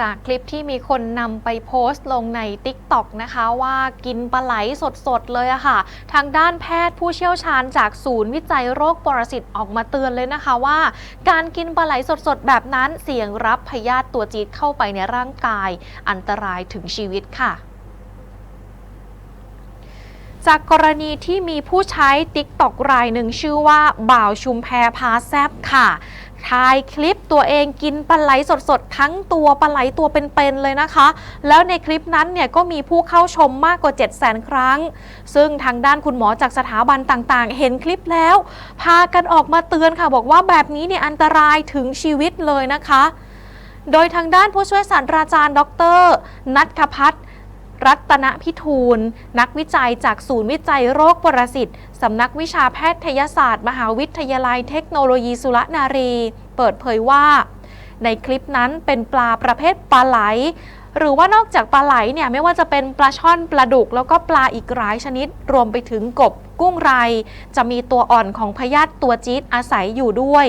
จากคลิปที่มีคนนำไปโพสต์ลงใน TikTok นะคะว่ากินปลาไหลสดๆเลยอะค่ะ ทางด้านแพทย์ผู้เชี่ยวชาญจากศูนย์วิจัยโรคปรสิตออกมาเตือนเลยนะคะว่า การกินปลาไหลสดๆ แบบนั้นเสี่ยงรับพยาธิตัวจีดเข้าไปในร่างกาย อันตรายถึงชีวิตค่ะจากกรณีที่มีผู้ใช้ TikTok รายหนึ่งชื่อว่าบ่าวชุมแพพาแซบค่ะ ถ่ายคลิปตัวเองกินปลาไหลสดๆ ทั้งตัวปลาไหลตัวเป็นๆเลยนะคะ แล้วในคลิปนั้นเนี่ยก็มีผู้เข้าชมมากกว่า 7 0 0 0 0 0 ครั้ง ซึ่งทางด้านคุณหมอจากสถาบันต่างๆ เห็นคลิปแล้ว พากันออกมาเตือนค่ะบอกว่าแบบนี้เนี่ยอันตรายถึงชีวิตเลยนะคะโดยทางด้านผู้ช่วยศาสตราจารย์ ดร นัทพัฒน์ รัตนพิทูล นักวิจัยจากศูนย์วิจัยโรคปรสิตสำนักวิชาแพทยศาสตร์ มหาวิทยาลัยเทคโนโลยีสุรนารี เปิดเผยว่า ในคลิปนั้นเป็นปลาประเภทปลาไหล หรือว่านอกจากปลาไหลเนี่ยไม่ว่าจะเป็นปลาช่อนปลาดุก แล้วก็ปลาอีกหลายชนิด รวมไปถึงกบกุ้งไร จะมีตัวอ่อนของพยาธิตัวจี๊ดอาศัยอยู่ด้วย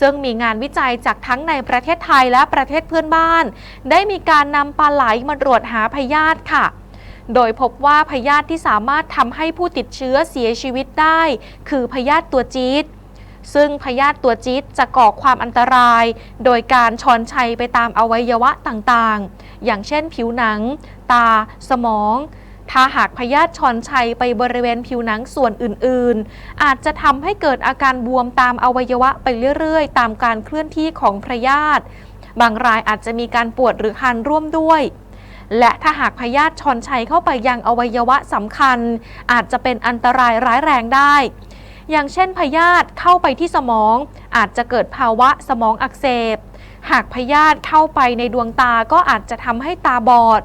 ซึ่งมีงานวิจัยจากทั้งในประเทศไทยและประเทศเพื่อนบ้าน ได้มีการนำปลาไหลมาตรวจหาพยาธิค่ะ โดยพบว่าพยาธิที่สามารถทำให้ผู้ติดเชื้อเสียชีวิตได้ คือพยาธิตัวจี๊ดซึ่งพยาธิตัวจี๊ดจะก่อความอันตราย โดยการชอนชัยไปตามอวัยวะต่างๆ อย่างเช่นผิวหนัง ตา สมอง ถ้าหากพยาธิชอนชัยไปบริเวณผิวหนังส่วนอื่นๆ อาจจะทำให้เกิดอาการบวมตามอวัยวะไปเรื่อยๆ ตามการเคลื่อนที่ของพยาธิบางรายอาจจะมีการปวดหรือคันร่วมด้วย และถ้าหากพยาธิชอนชัยเข้าไปยังอวัยวะสำคัญ อาจจะเป็นอันตรายร้ายแรงได้ อย่างเช่นพยาธิเข้าไปที่สมอง อาจจะเกิดภาวะสมองอักเสบ หากพยาธิเข้าไปในดวงตาก็อาจจะทำให้ตาบอด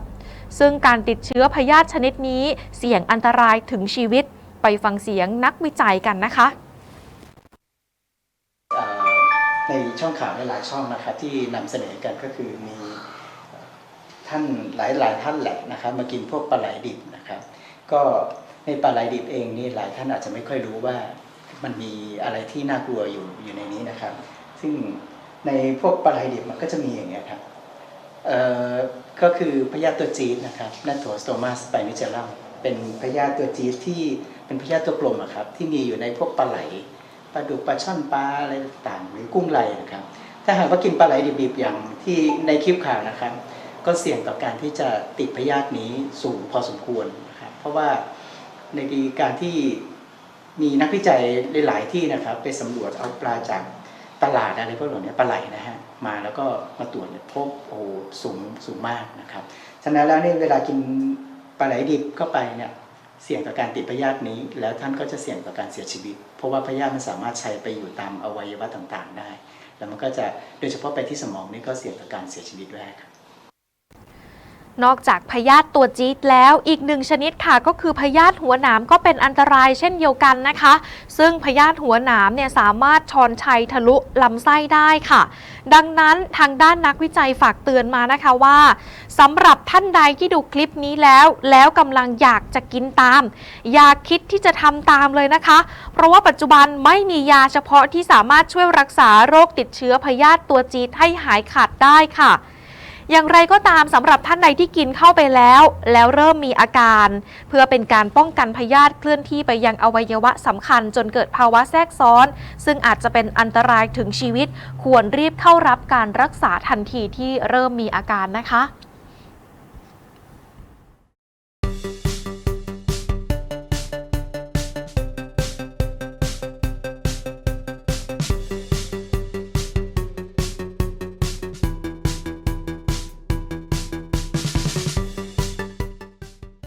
ซึ่งการติดเชื้อพยาธิชนิดนี้เสี่ยงอันตรายถึงชีวิต ไปฟังเสียงนักวิจัยกันนะคะ ในช่องข่าวหลายๆช่องนะครับที่นำเสนอกันก็คือมีท่านหลายๆท่านแหละนะครับมากินพวกปลาไหลดิบนะครับ ก็ในปลาไหลดิบเองนี่หลายท่านอาจจะไม่ค่อยรู้ว่ามันมีอะไรที่น่ากลัวอยู่อยู่ในนี้นะครับ ซึ่งในพวกปลาไหลดิบมันก็จะมีอย่างเงี้ยครับ ก็คือพยาธิตัวจี๊ดนะครับนัทโทสโตมาสไปนิเจลัมเป็นพยาธิตัวจี๊ดที่เป็นพยาธิตัวกลมอะครับที่มีอยู่ในพวกปลาไหลปลาดุกปลาช่อนปลาอะไรต่างๆหรือกุ้งไหลนะครับ ถ้าหากว่ากินปลาไหลดิบๆอย่างที่ในคลิปข่าวนะครับ ก็เสี่ยงต่อการที่จะติดพยาธินี้สูงพอสมควรนะครับเพราะว่าในการที่มีนักวิจัยหลาย ๆ ที่นะครับ ไปสำรวจเอาปลาจาก ตลาดอะไรพวกเหล่านี้ปลาไหลนะฮะมาแล้วก็มาตรวจเนี่ยพบโอ้สูงสูงมากนะครับฉะนั้นแล้วเนี่ยเวลากินปลาไหลดิบเข้าไปเนี่ยเสี่ยงต่อการติดพยาธินี้ แล้วท่านก็จะเสี่ยงต่อการเสียชีวิต เพราะว่าพยาธิมันสามารถใช้ไปอยู่ตามอวัยวะต่างๆ ได้ แล้วมันก็จะโดยเฉพาะไปที่สมองนี่ก็เสี่ยงต่อการเสียชีวิตด้วยครับ นอกจากพยาธิตัวจี๊ดแล้วอีกหนึ่งชนิดค่ะก็คือพยาธิหัวหนามก็เป็นอันตรายเช่นเดียวกันนะคะ ซึ่งพยาธิหัวหนามเนี่ยสามารถชอนชัยทะลุลำไส้ได้ค่ะ ดังนั้นทางด้านนักวิจัยฝากเตือนมานะคะว่าสำหรับท่านใดที่ดูคลิปนี้แล้ว แล้วกำลังอยากจะกินตาม อย่าคิดที่จะทำตามเลยนะคะ เพราะว่าปัจจุบันไม่มียาเฉพาะที่สามารถช่วยรักษาโรคติดเชื้อพยาธิตัวจี๊ดให้หายขาดได้ค่ะ อย่างไรก็ตามสำหรับท่านใดที่กินเข้าไปแล้ว แล้วเริ่มมีอาการ เพื่อเป็นการป้องกันพยาธิเคลื่อนที่ไปยังอวัยวะสำคัญจนเกิดภาวะแทรกซ้อน ซึ่งอาจจะเป็นอันตรายถึงชีวิต ควรรีบเข้ารับการรักษาทันทีที่เริ่มมีอาการนะคะ